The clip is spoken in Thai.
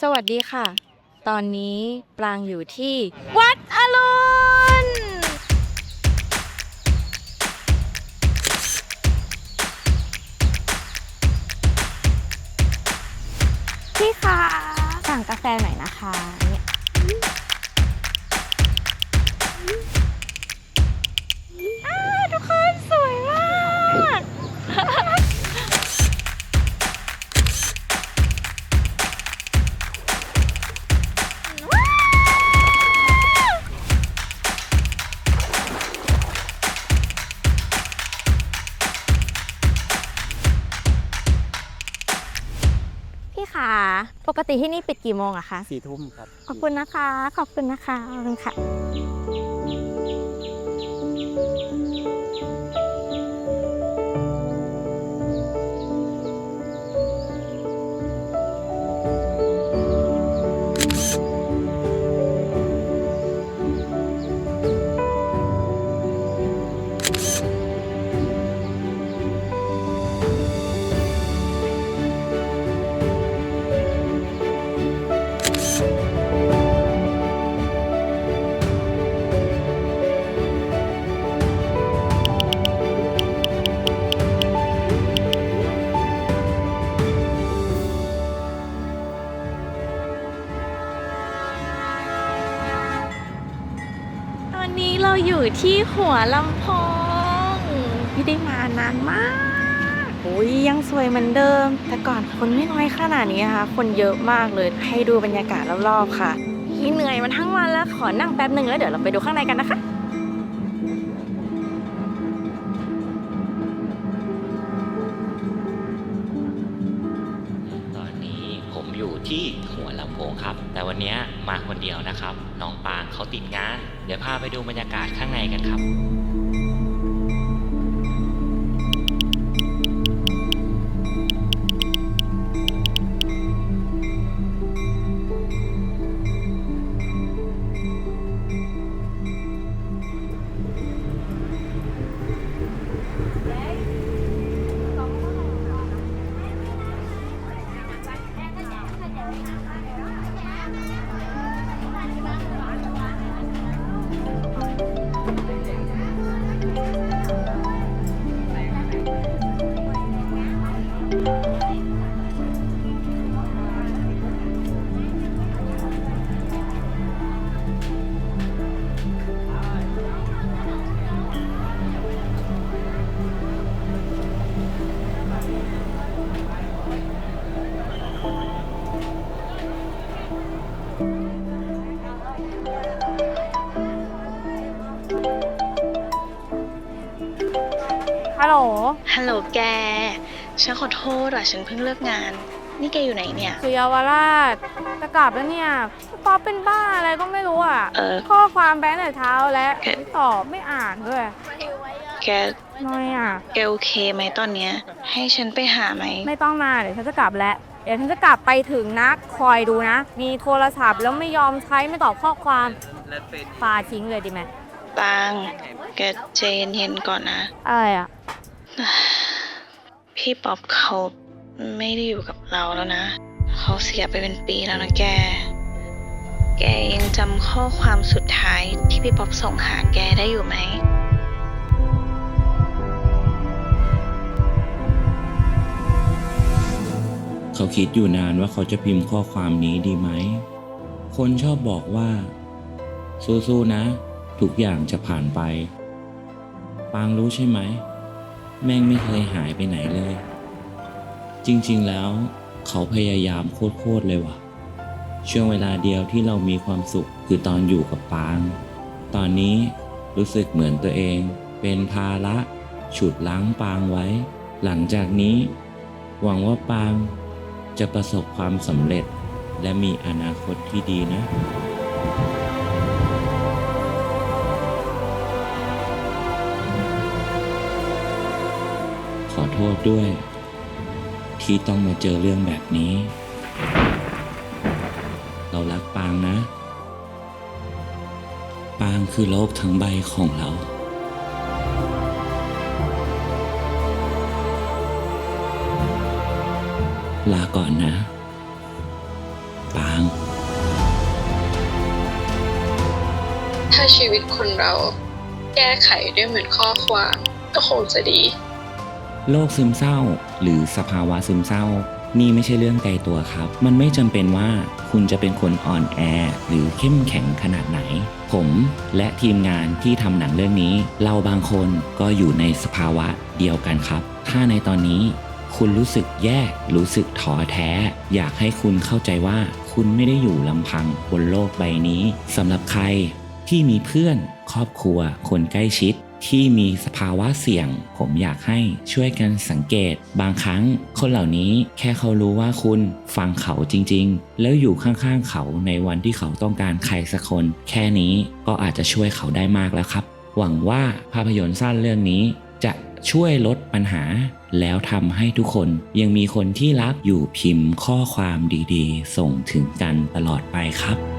สวัสดีค่ะ ตอนนี้ปรางอยู่ที่ วัดอรุณ พี่คะสั่งกาแฟหน่อยนะคะ คะปกติที่นี่ปิดกี่โมงอะคะ สี่ทุ่มครับ ขอบคุณนะคะ ขอบคุณนะคะขอบคุณค่ะ ที่หัวลำโพงไม่ได้มานานมากโอ้ยยังสวยเหมือนเดิม แต่ก่อนคนไม่น้อยขนาดนี้นะคะคนเยอะมากเลยให้ดูบรรยากาศรอบๆค่ะพี่เหนื่อยมาทั้งวันแล้วขอนั่งแป๊บหนึ่งแล้วเดี๋ยวเราไปดูข้างในกันนะคะตอนนี้ผมอยู่ที่ โพงครับ แต่วันนี้มาคนเดียวนะครับ น้องปางเขาติดงาน เดี๋ยวพาไปดูบรรยากาศข้างในกันครับ ฮัลโหล ฮัลโหลแก ฉันขอโทษอะ ฉันเพิ่งเลิกงาน นี่แกอยู่ไหนเนี่ยคือเยาวราชจะกลับแล้วเนี่ยป๊อปเป็นบ้าอะไรก็ไม่รู้อะ เออ ข้อความแบงค์แต่เช้าแล้วแก ไม่ตอบไม่อ่านด้วยแก น้อยอะ แกโอเคไหมตอนเนี้ย ให้ฉันไปหาไหม ไม่ต้องมาเดี๋ยวฉันจะกลับแล้ว เดี๋ยวฉันจะกลับไปถึงนะคอยดูนะ มีโทรศัพท์แล้วไม่ยอมใช้ไม่ตอบข้อความปาทิ้งเลยดีไหม ปาง แกใจเย็นๆก่อนนะ อะไรอะ พี่ป๊อปเขาไม่ได้อยู่กับเราแล้วนะ เขาเสียไปเป็นปีแล้วนะแก แกยังจำข้อความสุดท้ายที่พี่ป๊อปส่งหาแกได้อยู่ไหม เขาคิดอยู่นานว่าเขาจะพิมพ์ข้อความนี้ดีไหม คนชอบบอกว่า สู้ๆนะ ทุกอย่างจะผ่านไป ปางรู้ใช่ไหม แม่งไม่เคยหายไปไหนเลย จริงๆแล้ว เขาพยายามโคตรๆเลยว่ะ ช่วงเวลาเดียวที่เรามีความสุขคือตอนอยู่กับปาง ตอนนี้รู้สึกเหมือนตัวเอง เป็นภาระฉุดล้างปางไว้ หลังจากนี้ หวังว่าปางจะประสบความสำเร็จ และมีอนาคตที่ดีนะ โทษด้วย ที่ต้องมาเจอเรื่องแบบนี้ เรารักปางนะ ปางคือโลกทั้งใบของเราลาก่อนนะ ปาง ถ้าชีวิตคนเราแก้ไขด้วยเหมือนข้อความก็คงจะดี โรคซึมเศร้า หรือสภาวะซึมเศร้า นี่ไม่ใช่เรื่องไกลตัวครับ มันไม่จำเป็นว่าคุณจะเป็นคนอ่อนแอ หรือเข้มแข็งขนาดไหน ผมและทีมงานที่ทำหนังเรื่องนี้ เราบางคนก็อยู่ในสภาวะเดียวกันครับ ถ้าในตอนนี้คุณรู้สึกแย่รู้สึกท้อแท้ อยากให้คุณเข้าใจว่าคุณไม่ได้อยู่ลำพังบนโลกใบนี้สำหรับใครที่มีเพื่อนครอบครัว คนใกล้ชิดที่มีสภาวะเสี่ยง ผมอยากให้ช่วยกันสังเกต บางครั้งคนเหล่านี้แค่เขารู้ว่าคุณฟังเขาจริง ๆ แล้วอยู่ข้างๆเขาในวันที่เขาต้องการใครสักคน แค่นี้ก็อาจจะช่วยเขาได้มากแล้วครับ หวังว่าภาพยนตร์สั้นเรื่องนี้ จะช่วยลดปัญหา แล้วทำให้ทุกคนยังมีคนที่รักอยู่พิมพ์ข้อความดีๆ ส่งถึงกันตลอดไปครับ